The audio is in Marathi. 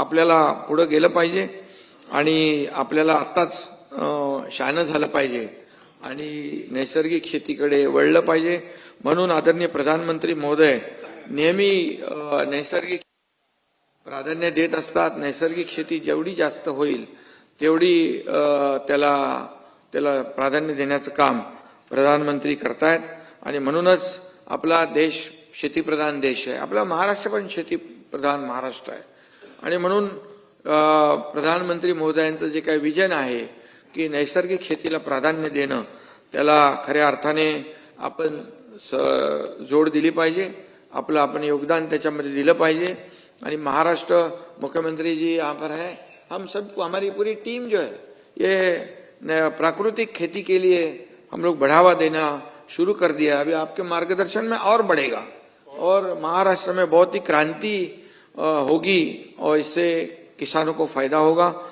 आपल्याला पुढं गेलं पाहिजे आणि आपल्याला आत्ताच शहाणं झालं पाहिजे आणि नैसर्गिक शेतीकडे वळलं पाहिजे. म्हणून आदरणीय प्रधानमंत्री महोदय नेहमी नैसर्गिक प्राधान्य देत असतात. नैसर्गिक शेती जेवढी जास्त होईल तेवढी त्याला त्याला प्राधान्य देण्याचं काम प्रधानमंत्री करतायत. आणि म्हणूनच आपला देश शेतीप्रधान देश आहे. आपला महाराष्ट्र पण शेतीप्रधान महाराष्ट्र आहे. आणि म्हणून प्रधानमंत्री महोदयांचं जे काही विजन आहे की नैसर्गिक शेतीला प्राधान्य देणं त्याला खऱ्या अर्थाने आपण स- जोड दिली पाहिजे आपलं आपण योगदान त्याच्यामध्ये दिलं पाहिजे. आणि महाराष्ट्र मुख्यमंत्री जी यहाँ पर है हम सबको हमारी पूरी टीम जो है ये न- प्राकृतिक खेती के लिए हम लोग बढ़ावा देना शुरू कर दिया है। अभी आपके मार्गदर्शन में और बढ़ेगा। और महाराष्ट्र में बहुत ही क्रांति होगी और इससे किसानों को फायदा होगा।